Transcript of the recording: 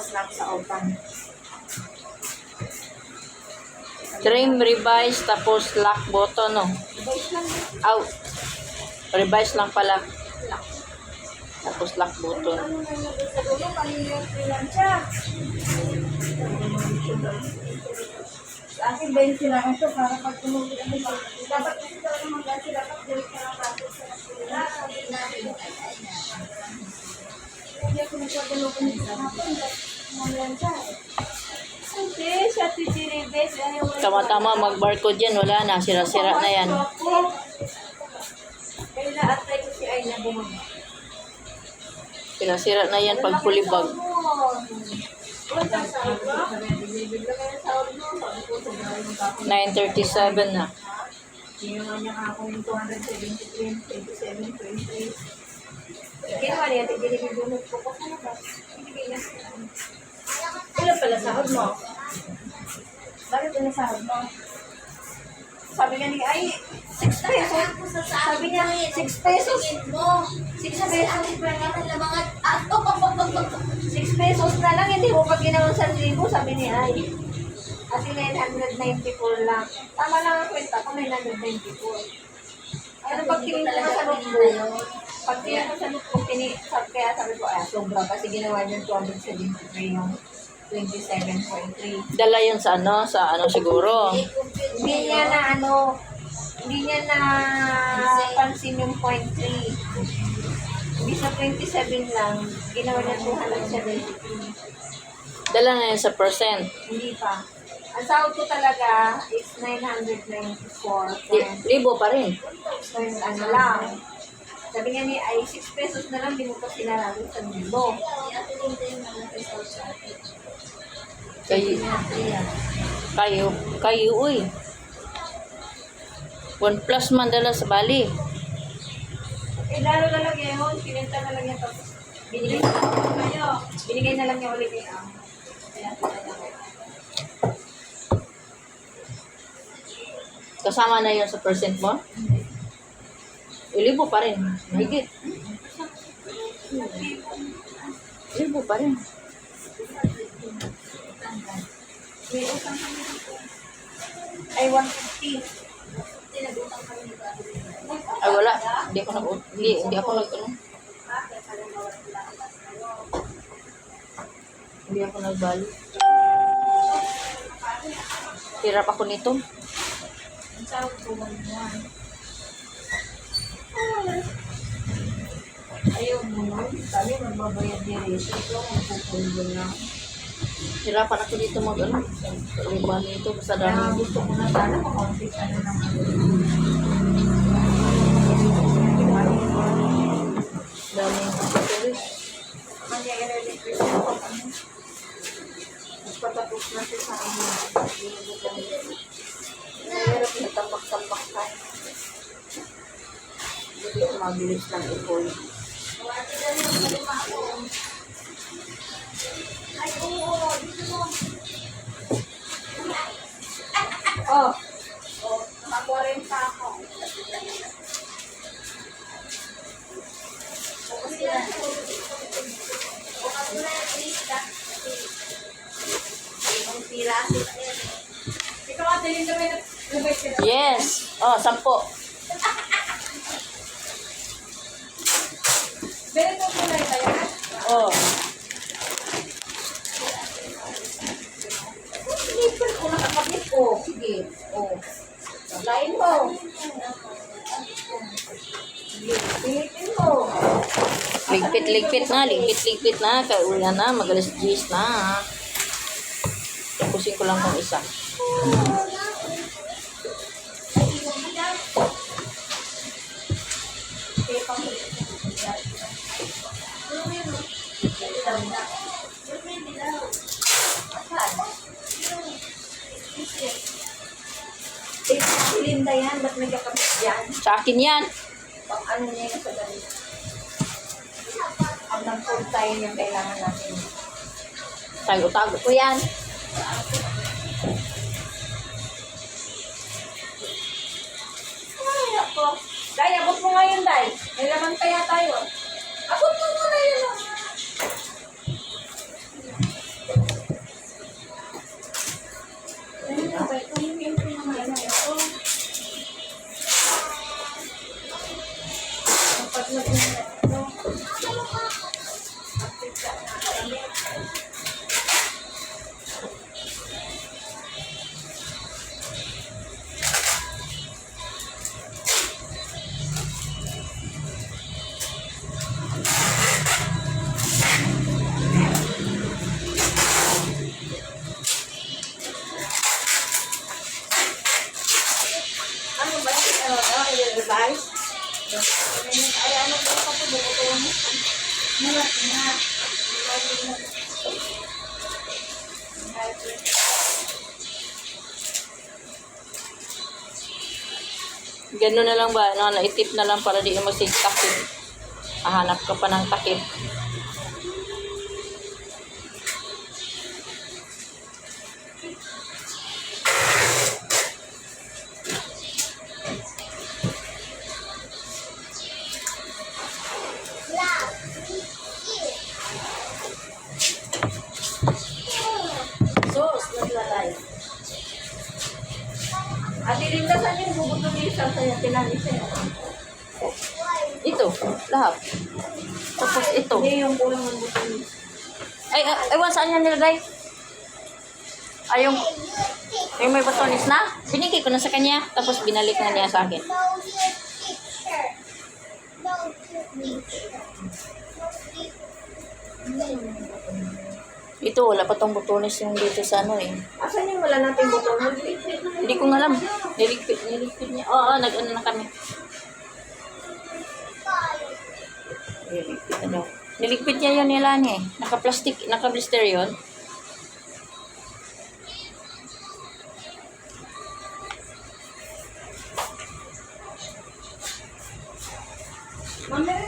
Slap sa open. Trim, revise, tapos lock button, no? Guys lang. Out. Revise lang pala. Tapos lock button. Ano na yung sa akin, 20 lang ito para pag tumulog ang. Dapat kasi talaga mag-ganti, dapat direct ka lang tapos sa. Hindi ako nagpagulungan nito sa Hindi. Tama-tama, mag-barcode yan. Wala na. Sira-sira na yan. Kaya. Sira-sira na yan pag pulibag. Kinuha 9.37 na. niya ako yung 273, 27, 23. Kinuha niya, tigilibidunod ko sahod mo? Bakit pala sahod mo? Sabi niya ni ay, 6 pesos. Sabi niya, 6 pesos. 6 pesos. 6 pesos na lang, hindi mo pa ginawa sa libo, sabi ni Ay. Kasi 994 lang. Tama lang ang kwenta ko, 994. Ano pag tinignan ko sa notebook, pag tinignan ko sa sabi, kaya sabi ko, ah, sobra kasi ginawa niya 273 yung 27.3. Dala yun sa ano, sa ano siguro. Hindi niya na ano, hindi niya na pansin yung point 3. Hindi sa 27 lang, ginawa niya 273. Dala na yun sa percent. Hindi pa. Ang sahod ko talaga is 994. Li- libo pa rin. Point ano lang. Sabi niya ni ay 6 pesos na lang, mo pa sinarado sa libo. Kayo, kayo, kayo, uy. One plus man dala sa Bali. Eh, lalo na lang yun, kinenta na lang niya tapos binigay na lang binigay na lang niya ulit yung ang. Kasama na yun sa percent mo? Eh, libo pa rin. Mahigit. Libo pa rin. Ay, 150. Ay, wala. Hindi ako nag Hindi, hindi ako nag ano. Hindi ako nagbali. Hirap ako nito. Ang sahod ko, 1 Ayaw mo nun. Sabi, magbabayad ni Rito. Ito, magpupulbo na. Hirapan ako dito mag ano. Riban nito. Basta Kaya dami. gusto ko na sana makaunti ano ng ano. Dami accessories. Kanya i-request ko pag ano. Magpatapos na siya sa inyo. Mahirap mabilis lang ipon. Oh. Oh, nakakuha rin pa ako. Gabay na ka na. Yes! Oh, sampo. Ganito po na ito yan. Oh. Slipper ko nakakabit ko. Sige. Oh. Lain mo. Sige. Pilitin mo. Ligpit-ligpit na, ligpit-ligpit na. Kaulan na, magalas G's na. Tapusin ko lang tong isa. Kaya Linda yan, ba't nagkakabit yan? Sa akin yan. Pang ano niya yung sa ganito. Ang nag-full tayo yung kailangan natin. Tago-tago ko yan. Ay, ako. Day, abot mo ngayon, Day. May laman kaya tayo. Abot mo Ganun na lang ba? Ano, naitip na lang para di mo masigtakin. Hahanap ka pa ng takip. Ito, lahat. Tapos ito. Hindi yung kulang ng. Ay, ay, ewan saan yan nilagay? Ay, yung, yung may batonis na? Binigay ko na sa kanya. Tapos binalik na niya sa akin. Ito, wala pa tong butones yung dito sa ano eh. Asan yung wala natin na Hindi ko nga alam. Niligpit, niligpit niya. Oo, nag-ano na kami. Niligpit na daw. Niligpit niya yun nila eh. Naka-plastic, naka-blister yun. Mamirin